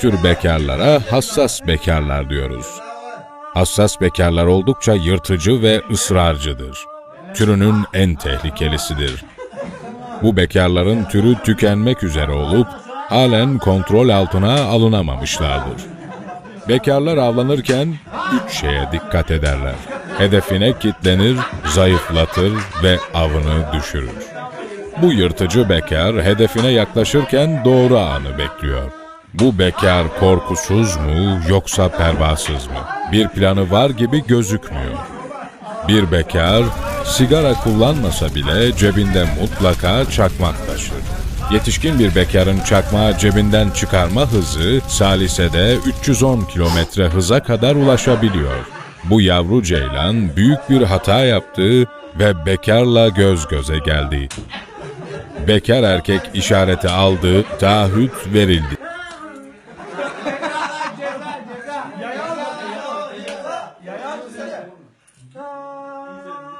tür bekarlara hassas bekarlar diyoruz. Hassas bekarlar oldukça yırtıcı ve ısrarcıdır. Türünün en tehlikelisidir. Bu bekarların türü tükenmek üzere olup halen kontrol altına alınamamışlardır. Bekarlar avlanırken üç şeye dikkat ederler. Hedefine kitlenir, zayıflatır ve avını düşürür. Bu yırtıcı bekar hedefine yaklaşırken doğru anı bekliyor. Bu bekar korkusuz mu yoksa pervasız mı? Bir planı var gibi gözükmüyor. Bir bekar sigara kullanmasa bile cebinde mutlaka çakmak taşır. Yetişkin bir bekarın çakmağı cebinden çıkarma hızı salisede 310 kilometre hıza kadar ulaşabiliyor. Bu yavru ceylan büyük bir hata yaptı ve bekarla göz göze geldi. Bekar erkek işareti aldı, taahhüt verildi. Yaya yaya yaya yaya yaya